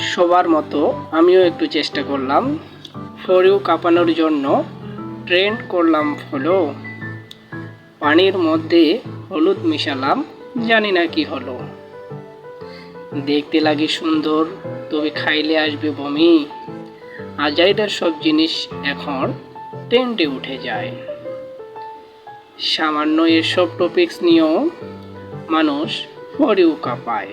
সবার মতো আমিও একটু চেষ্টা করলাম। ফরিউ কাঁপানোর জন্য ট্রেন্ড করলাম হলো। পানির মধ্যে হলুদ মিশালাম, জানি না কি হলো। দেখতে লাগে সুন্দর, তবে খাইলে আসবে বমি। আজাইডার সব জিনিস এখন ট্রেন্ডে উঠে যায়। সামান্য এসব টপিকস নিয়েও মানুষ ফরিউ কাঁপায়।